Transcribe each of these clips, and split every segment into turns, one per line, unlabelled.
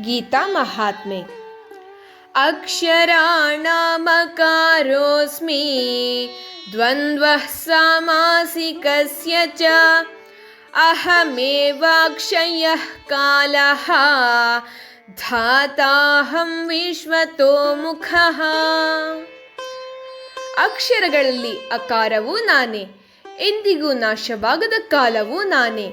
ಗೀತಾ ಮಹಾತ್ಮೆ. ಅಕ್ಷರಾಣಾಮಕಾರೋಸ್ಮಿ, ದ್ವಂದ್ವ ಸಾಮಾಸಿಕಸ್ಯ ಚ, ಅಹಮೇವಾಕ್ಷಯಃ ಕಾಲಃ, ಧಾತಾಹಂ ವಿಶ್ವತೋ ಮುಖಃ. ಅಕ್ಷರಗಳಲ್ಲಿ ಅಕಾರವೂ ನಾನೇ ಎಂದಿಗೂ ನಾಶವಾಗದ ಕಾಲವೂ ನಾನೇ,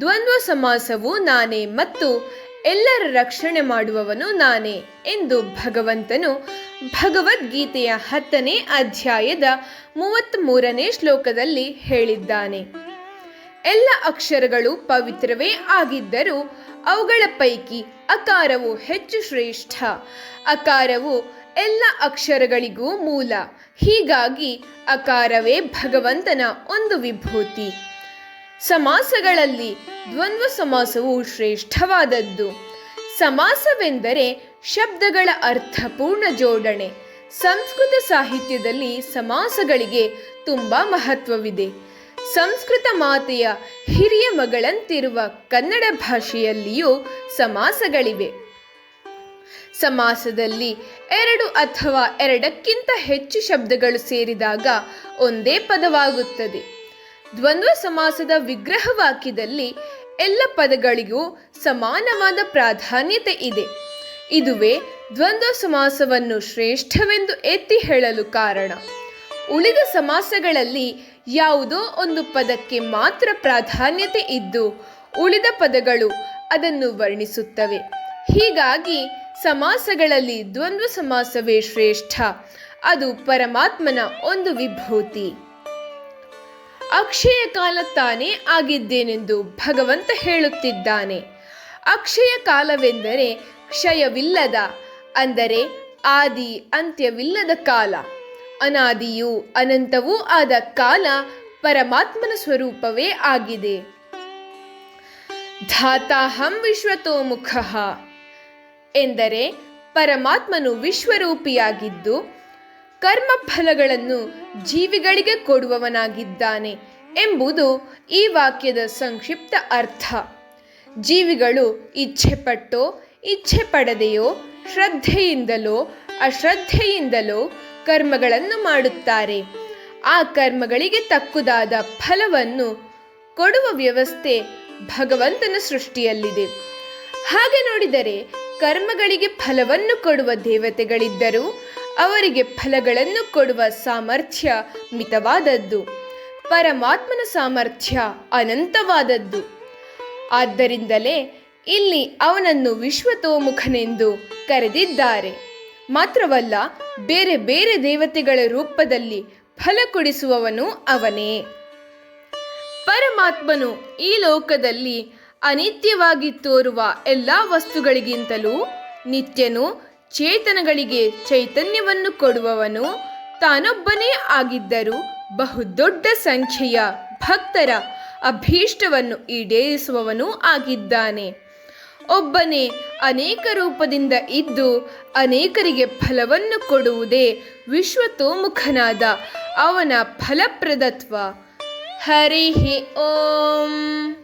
ದ್ವಂದ್ವ ಸಮಾಸವೂ ನಾನೇ ಮತ್ತು ಎಲ್ಲರ ರಕ್ಷಣೆ ಮಾಡುವವನು ನಾನೇ ಎಂದು ಭಗವಂತನು ಭಗವದ್ಗೀತೆಯ ಹತ್ತನೇ ಅಧ್ಯಾಯದ ಮೂವತ್ತ್ ಮೂರನೇ ಶ್ಲೋಕದಲ್ಲಿ ಹೇಳಿದ್ದಾನೆ. ಎಲ್ಲ ಅಕ್ಷರಗಳು ಪವಿತ್ರವೇ ಆಗಿದ್ದರೂ ಅವುಗಳ ಪೈಕಿ ಅಕಾರವು ಹೆಚ್ಚು ಶ್ರೇಷ್ಠ. ಅಕಾರವು ಎಲ್ಲ ಅಕ್ಷರಗಳಿಗೂ ಮೂಲ. ಹೀಗಾಗಿ ಅಕಾರವೇ ಭಗವಂತನ ಒಂದು ವಿಭೂತಿ. ಸಮಾಸಗಳಲ್ಲಿ ದ್ವಂದ್ವ ಸಮಾಸವು ಶ್ರೇಷ್ಠವಾದದ್ದು. ಸಮಾಸವೆಂದರೆ ಶಬ್ದಗಳ ಅರ್ಥಪೂರ್ಣ ಜೋಡಣೆ. ಸಂಸ್ಕೃತ ಸಾಹಿತ್ಯದಲ್ಲಿ ಸಮಾಸಗಳಿಗೆ ತುಂಬ ಮಹತ್ವವಿದೆ. ಸಂಸ್ಕೃತ ಮಾತೆಯ ಹಿರಿಯ ಮಗಳಂತಿರುವ ಕನ್ನಡ ಭಾಷೆಯಲ್ಲಿಯೂ ಸಮಾಸಗಳಿವೆ. ಸಮಾಸದಲ್ಲಿ ಎರಡು ಅಥವಾ ಎರಡಕ್ಕಿಂತ ಹೆಚ್ಚು ಶಬ್ದಗಳು ಸೇರಿದಾಗ ಒಂದೇ ಪದವಾಗುತ್ತದೆ. ದ್ವಂದ್ವ ಸಮಾಸದ ವಿಗ್ರಹವಾಕ್ಯದಲ್ಲಿ ಎಲ್ಲ ಪದಗಳಿಗೂ ಸಮಾನವಾದ ಪ್ರಾಧಾನ್ಯತೆ ಇದೆ. ಇದುವೇ ದ್ವಂದ್ವ ಸಮಾಸವನ್ನು ಶ್ರೇಷ್ಠವೆಂದು ಎತ್ತಿ ಹೇಳಲು ಕಾರಣ. ಉಳಿದ ಸಮಾಸಗಳಲ್ಲಿ ಯಾವುದೋ ಒಂದು ಪದಕ್ಕೆ ಮಾತ್ರ ಪ್ರಾಧಾನ್ಯತೆ ಇದ್ದು, ಉಳಿದ ಪದಗಳು ಅದನ್ನು ವರ್ಣಿಸುತ್ತವೆ. ಹೀಗಾಗಿ ಸಮಾಸಗಳಲ್ಲಿ ದ್ವಂದ್ವ ಸಮಾಸವೇ ಶ್ರೇಷ್ಠ. ಅದು ಪರಮಾತ್ಮನ ಒಂದು ವಿಭೂತಿ. ಅಕ್ಷಯ ಕಾಲ ತಾನೇ ಆಗಿದ್ದೇನೆಂದು ಭಗವಂತ ಹೇಳುತ್ತಿದ್ದಾನೆ. ಅಕ್ಷಯ ಕಾಲವೆಂದರೆ ಕ್ಷಯವಿಲ್ಲದ, ಅಂದರೆ ಆದಿ ಅಂತ್ಯವಿಲ್ಲದ ಕಾಲ. ಅನಾದಿಯೂ ಅನಂತವೂ ಆದ ಕಾಲ ಪರಮಾತ್ಮನ ಸ್ವರೂಪವೇ ಆಗಿದೆ. ಧಾತಾಹಂ ವಿಶ್ವತೋಮುಖ ಎಂದರೆ ಪರಮಾತ್ಮನು ವಿಶ್ವರೂಪಿಯಾಗಿದ್ದು ಕರ್ಮ ಫಲಗಳನ್ನು ಜೀವಿಗಳಿಗೆ ಕೊಡುವವನಾಗಿದ್ದಾನೆ ಎಂಬುದು ಈ ವಾಕ್ಯದ ಸಂಕ್ಷಿಪ್ತ ಅರ್ಥ. ಜೀವಿಗಳು ಇಚ್ಛೆ ಪಟ್ಟೋ ಇಚ್ಛೆ ಪಡದೆಯೋ ಶ್ರದ್ಧೆಯಿಂದಲೋ, ಅಶ್ರದ್ಧೆಯಿಂದಲೋ ಕರ್ಮಗಳನ್ನು ಮಾಡುತ್ತಾರೆ. ಆ ಕರ್ಮಗಳಿಗೆ ತಕ್ಕುದಾದ ಫಲವನ್ನು ಕೊಡುವ ವ್ಯವಸ್ಥೆ ಭಗವಂತನ ಸೃಷ್ಟಿಯಲ್ಲಿದೆ. ಹಾಗೆ ನೋಡಿದರೆ ಕರ್ಮಗಳಿಗೆ ಫಲವನ್ನು ಕೊಡುವ ದೇವತೆಗಳಿದ್ದರೂ ಅವರಿಗೆ ಫಲಗಳನ್ನು ಕೊಡುವ ಸಾಮರ್ಥ್ಯ ಮಿತವಾದದ್ದು. ಪರಮಾತ್ಮನ ಸಾಮರ್ಥ್ಯ ಅನಂತವಾದದ್ದು. ಆದ್ದರಿಂದಲೇ ಇಲ್ಲಿ ಅವನನ್ನು ವಿಶ್ವತೋಮುಖನೆಂದು ಕರೆದಿದ್ದಾರೆ. ಮಾತ್ರವಲ್ಲ, ಬೇರೆ ಬೇರೆ ದೇವತೆಗಳ ರೂಪದಲ್ಲಿ ಫಲ ಕೊಡಿಸುವವನು ಅವನೇ. ಪರಮಾತ್ಮನು ಈ ಲೋಕದಲ್ಲಿ ಅನಿತ್ಯವಾಗಿ ತೋರುವ ಎಲ್ಲ ವಸ್ತುಗಳಿಗಿಂತಲೂ ನಿತ್ಯನು ಚೇತನಗಳಿಗೆ ಚೈತನ್ಯವನ್ನು ಕೊಡುವವನು ತಾನೊಬ್ಬನೇ ಆಗಿದ್ದರೂ ಬಹುದೊಡ್ಡ ಸಂಖ್ಯೆಯ ಭಕ್ತರ ಅಭೀಷ್ಟವನ್ನು ಈಡೇರಿಸುವವನೂ ಆಗಿದ್ದಾನೆ. ಒಬ್ಬನೇ ಅನೇಕ ರೂಪದಿಂದ ಇದ್ದು ಅನೇಕರಿಗೆ ಫಲವನ್ನು ಕೊಡುವುದೇ ವಿಶ್ವತೋಮುಖನಾದ ಅವನ ಫಲಪ್ರದತ್ವ. ಹರಿ ಓಂ.